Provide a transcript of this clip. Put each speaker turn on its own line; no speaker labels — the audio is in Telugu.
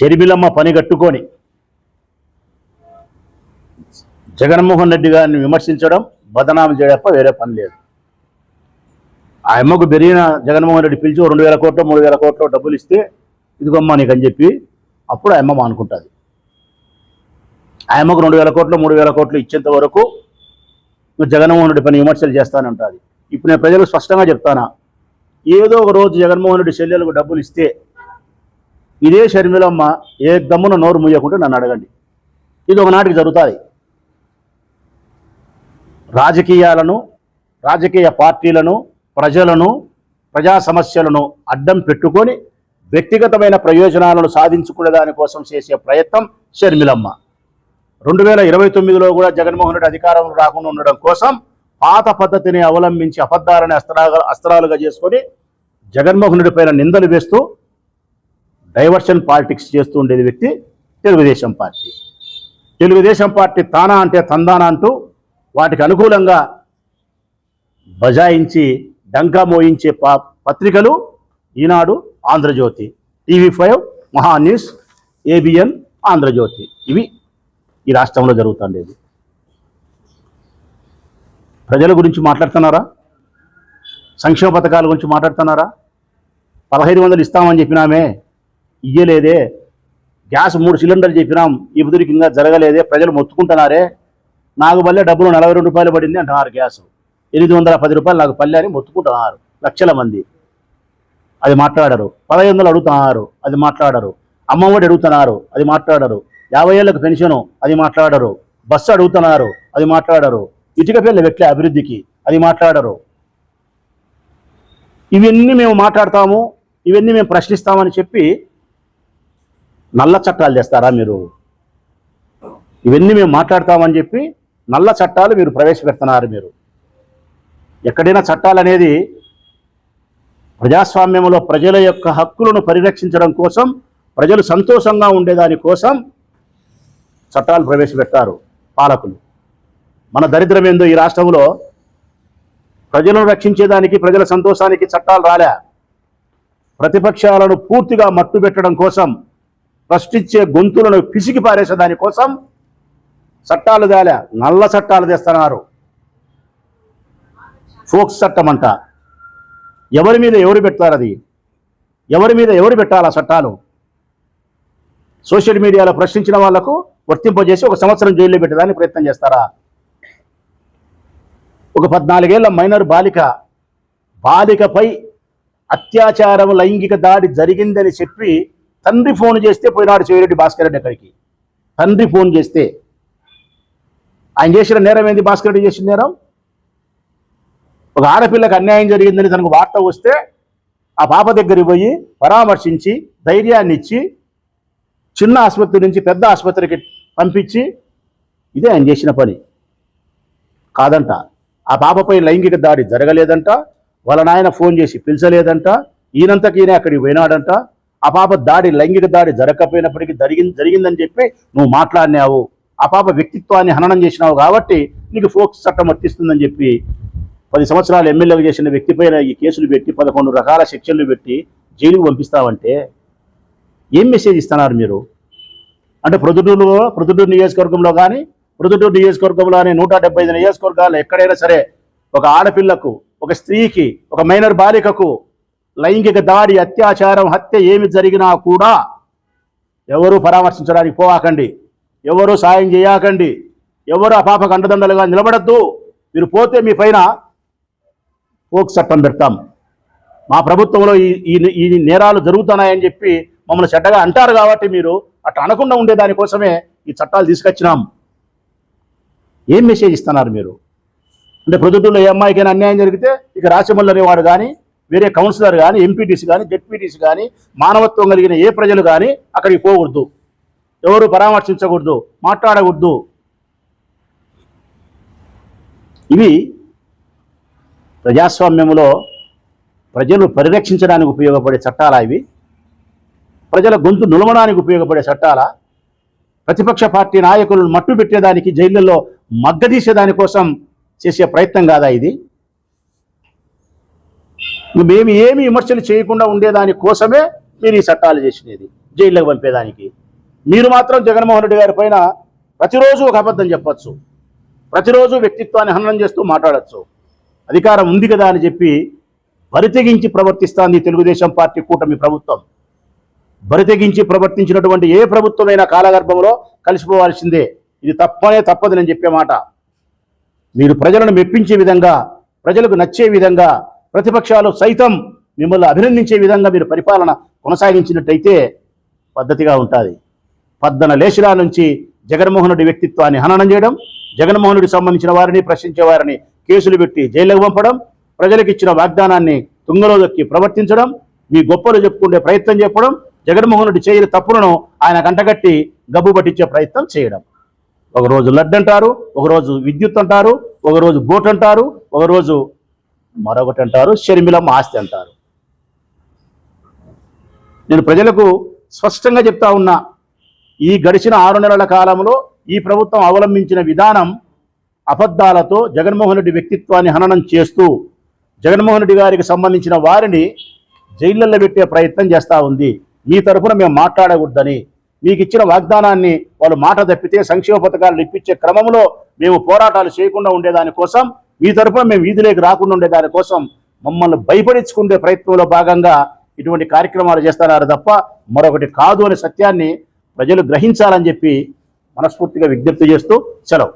షర్మిలమ్మ పని కట్టుకొని జగన్మోహన్ రెడ్డి గారిని విమర్శించడం బదనామం చేయడప్ప వేరే పని లేదు. ఆ అమ్మకు పెరిగిన జగన్మోహన్ రెడ్డి పిలిచి రెండు వేల కోట్లు మూడు వేల కోట్లు డబ్బులు ఇస్తే ఇదిగమ్మా నీకు అని చెప్పి అప్పుడు ఆ అమ్మ మానుకుంటుంది. ఆ అమ్మకు రెండు వేల కోట్లు మూడు వేల కోట్లు ఇచ్చేంత వరకు జగన్మోహన్ రెడ్డి పని విమర్శలు చేస్తానంటుంది ఇప్పుడు నేను ప్రజలకు స్పష్టంగా చెప్తానా ఏదో ఒక రోజు జగన్మోహన్ రెడ్డి చెల్లెలకు డబ్బులు ఇస్తే ఇదే షర్మిలమ్మ ఏ దమ్మున నోరు ముయ్యకుంటే నన్ను అడగండి. ఇది ఒకనాటికి జరుగుతుంది. రాజకీయాలను రాజకీయ పార్టీలను ప్రజలను ప్రజా సమస్యలను అడ్డం పెట్టుకొని వ్యక్తిగతమైన ప్రయోజనాలను సాధించుకునే దానికోసం చేసే ప్రయత్నం షర్మిలమ్మ. రెండు వేల ఇరవై తొమ్మిదిలో కూడా జగన్మోహన్ రెడ్డి అధికారంలో రాకుండా ఉండడం కోసం పాత పద్ధతిని అవలంబించి అబద్ధాలని అస్త్రాలుగా అస్త్రాలుగా చేసుకొని జగన్మోహన్ రెడ్డి పైన నిందలు వేస్తూ డైవర్షన్ పాలిటిక్స్ చేస్తూ ఉండేది వ్యక్తి తెలుగుదేశం పార్టీ. తెలుగుదేశం పార్టీ తానా అంటే తందానా అంటూ వాటికి అనుకూలంగా బజాయించి డంకా మోయించే పత్రికలు Eenadu Andhrajyothi. TV five Maha news ABN Andhrajyothi. ఇవి ఈ రాష్ట్రంలో జరుగుతుండేది ప్రజల గురించి మాట్లాడుతున్నారా? సంక్షేమ పథకాల గురించి మాట్లాడుతున్నారా? పదహైదు వందలు ఇస్తామని చెప్పినామే. ఇయ్యలేదే. గ్యాస్ మూడు సిలిండర్లు చెప్పినాం ఈ బుదురికి ఇంకా జరగలేదే ప్రజలు మొత్తుకుంటున్నారే. నాకు పల్లె డబ్బులు నలభై రెండు రూపాయలు పడింది అంటున్నారు గ్యాస్. ఎనిమిది వందల పది రూపాయలు నాకు పల్లె అని మొత్తుకుంటున్నారు లక్షల మంది. అది మాట్లాడరు. పదహైదు వందలు అడుగుతున్నారు అది మాట్లాడరు. అమ్మఒడి అడుగుతున్నారు అది మాట్లాడరు. యాభై ఏళ్ళకు పెన్షను అది మాట్లాడరు. బస్సు అడుగుతున్నారు అది మాట్లాడరు. ఇటుక పిల్లలు పెట్టలే అభివృద్ధికి అది మాట్లాడరు. ఇవన్నీ మేము మాట్లాడతాము ఇవన్నీ మేము ప్రశ్నిస్తామని చెప్పి నల్ల చట్టాలు చేస్తారా మీరు? ఇవన్నీ మేము మాట్లాడతామని చెప్పి నల్ల చట్టాలు మీరు ప్రవేశపెడుతున్నారు మీరు. ఎక్కడైనా చట్టాలు అనేది ప్రజాస్వామ్యంలో ప్రజల యొక్క హక్కులను పరిరక్షించడం కోసం ప్రజలు సంతోషంగా ఉండేదాని కోసం చట్టాలు ప్రవేశపెట్టారు పాలకులు. మన దరిద్రం ఏందో ఈ రాష్ట్రంలో? ప్రజలను రక్షించేదానికి ప్రజల సంతోషానికి చట్టాలు రాలే. ప్రతిపక్షాలను పూర్తిగా మట్టు పెట్టడం కోసం ప్రశ్నించే గొంతులను పిసికి పారేసే దానికోసం చట్టాలు తేలే నల్ల చట్టాలు తెస్తున్నారు. ఫోక్స్ చట్టం అంట. ఎవరి మీద ఎవరు పెడతారు అది? ఎవరి మీద ఎవరు పెట్టాలి ఆ చట్టాలు? సోషల్ మీడియాలో ప్రశ్నించిన వాళ్ళకు వర్తింపజేసి ఒక సంవత్సరం జైల్లో పెట్టడానికి ప్రయత్నం చేస్తారా? ఒక పద్నాలుగేళ్ళ మైనర్ బాలిక బాలికపై అత్యాచారం లైంగిక దాడి జరిగిందని చెప్పి తండ్రి ఫోన్ చేస్తే పోయినాడు చెవిరెడ్డి భాస్కర్ రెడ్డి అక్కడికి. తండ్రి ఫోన్ చేస్తే. ఆయన చేసిన నేరం ఏంది భాస్కర్ రెడ్డి చేసిన నేరం? ఒక ఆడపిల్లకి అన్యాయం జరిగిందని తనకు వార్త వస్తే ఆ పాప దగ్గరికి పోయి పరామర్శించి ధైర్యాన్ని ఇచ్చి చిన్న ఆసుపత్రి నుంచి పెద్ద ఆసుపత్రికి పంపించి ఇదే ఆయన చేసిన పని. కాదంట ఆ పాపపై లైంగిక దాడి జరగలేదంట వాళ్ళ నాయన ఫోన్ చేసి పిలిచలేదంట ఈయనంతకీనే అక్కడికి పోయినాడంట ఆ పాప దాడి లైంగిక దాడి జరగకపోయినప్పటికీ జరిగింది జరిగిందని చెప్పి నువ్వు మాట్లాడినావు. ఆ పాప వ్యక్తిత్వాన్ని హననం చేసినావు కాబట్టి నీకు ఫోక్స్ చట్టం వర్తిస్తుందని చెప్పి పది సంవత్సరాలు ఎమ్మెల్యేలు చేసిన వ్యక్తిపైన ఈ కేసులు పెట్టి పదకొండు రకాల శిక్షలు పెట్టి జైలుకు పంపిస్తావంటే ఏం మెసేజ్ ఇస్తున్నారు మీరు? అంటే ప్రొద్దుటూరులో ప్రొద్దుటూరు నియోజకవర్గంలో కానీ ప్రొద్దుటూరు కానీ నూట డెబ్బై ఐదు నియోజకవర్గాలు ఎక్కడైనా సరే ఒక ఆడపిల్లకు ఒక స్త్రీకి ఒక మైనర్ బాలికకు లైంగిక దాడి అత్యాచారం హత్య ఏమి జరిగినా కూడా ఎవరు పరామర్శించడానికి పోవాకండి. ఎవరు సాయం చేయకండి. ఎవరు ఆ పాపకు అండదండలుగా నిలబడద్దు. మీరు పోతే మీ పైన పోక్ చట్టం పెడతాం. మా ప్రభుత్వంలో ఈ ఈ నేరాలు జరుగుతున్నాయని చెప్పి మమ్మల్ని చెడ్డగా అంటారు కాబట్టి మీరు అట్లా అనకుండా ఉండే దానికోసమే ఈ చట్టాలు తీసుకొచ్చినాం. ఏం మెసేజ్ ఇస్తున్నారు మీరు? అంటే ప్రొద్దుటూరులో ఏ అమ్మాయికైనా అన్యాయం జరిగితే ఇక రాచమల్లు వాడు కానీ వేరే కౌన్సిలర్ కానీ ఎంపీటీసీ కానీ జెడ్పీటీసీ కానీ మానవత్వం కలిగిన ఏ ప్రజలు కానీ అక్కడికి పోకూడదు. ఎవరు పరామర్శించకూడదు మాట్లాడకూడదు. ఇవి ప్రజాస్వామ్యంలో ప్రజలు పరిరక్షించడానికి ఉపయోగపడే చట్టాలా ఇవి? ప్రజల గొంతు నులమడానికి ఉపయోగపడే చట్టాలా? ప్రతిపక్ష పార్టీ నాయకులను మట్టు పెట్టేదానికి జైళ్ళల్లో మగ్గదీసేదానికోసం చేసే ప్రయత్నం కాదా ఇది? మేము ఏమి విమర్శలు చేయకుండా ఉండేదాని కోసమే మీరు ఈ చట్టాలు చేసినది జైల్లోకి పంపేదానికి. మీరు మాత్రం జగన్మోహన్ రెడ్డి గారి పైన ప్రతిరోజు ఒక అబద్ధం చెప్పచ్చు. ప్రతిరోజు వ్యక్తిత్వాన్ని హననం చేస్తూ మాట్లాడచ్చు. అధికారం ఉంది కదా అని చెప్పి బరితెగించి ప్రవర్తిస్తాంది తెలుగుదేశం పార్టీ కూటమి ప్రభుత్వం. బరితెగించి ప్రవర్తించినటువంటి ఏ ప్రభుత్వమైనా కాలగర్భంలో కలిసిపోవాల్సిందే. ఇది తప్పనే తప్పదు నేను చెప్పే మాట. మీరు ప్రజలను మెప్పించే విధంగా ప్రజలకు నచ్చే విధంగా ప్రతిపక్షాలు సైతం మిమ్మల్ని అభినందించే విధంగా మీరు పరిపాలన కొనసాగించినట్టయితే పద్ధతిగా ఉంటుంది. పద్దన లేచిరా నుంచి జగన్మోహన్ రెడ్డి వ్యక్తిత్వాన్ని హననం చేయడం జగన్మోహన్ సంబంధించిన వారిని ప్రశ్నించే వారిని కేసులు పెట్టి జైలుకు పంపడం ప్రజలకు ఇచ్చిన వాగ్దానాన్ని తుంగలో దొక్కి ప్రవర్తించడం మీ గొప్పలు చెప్పుకునే ప్రయత్నం చెప్పడం జగన్మోహన్ రెడ్డి చేయని తప్పులను ఆయన కంటగట్టి గబ్బు పట్టించే ప్రయత్నం చేయడం. ఒకరోజు లడ్డు అంటారు ఒకరోజు విద్యుత్ అంటారు ఒకరోజు బోట్ అంటారు ఒకరోజు మరొకటి అంటారు షర్మిలమ్మ ఆస్తి అంటారు. నేను ప్రజలకు స్పష్టంగా చెప్తా ఉన్నా ఈ గడిచిన ఆరు నెలల కాలంలో ఈ ప్రభుత్వం అవలంబించిన విధానం అబద్ధాలతో జగన్మోహన్ రెడ్డి వ్యక్తిత్వాన్ని హననం చేస్తూ జగన్మోహన్ రెడ్డి గారికి సంబంధించిన వారిని జైళ్ళల్లో పెట్టే ప్రయత్నం చేస్తూ ఉంది. మీ తరఫున మేము మాట్లాడకూడదని మీకు ఇచ్చిన వాగ్దానాన్ని వాళ్ళు మాట తప్పితే సంక్షేమ పథకాలు ఇప్పించే క్రమంలో మేము పోరాటాలు చేయకుండా ఉండేదాని కోసం మీ తరఫున మేము వీధిలోకి రాకుండా ఉండే దానికోసం మమ్మల్ని భయపడించుకునే ప్రయత్నంలో భాగంగా ఇటువంటి కార్యక్రమాలు చేస్తున్నారు తప్ప మరొకటి కాదు అనే సత్యాన్ని ప్రజలు గ్రహించాలని చెప్పి మనస్ఫూర్తిగా విజ్ఞప్తి చేస్తూ సెలవు.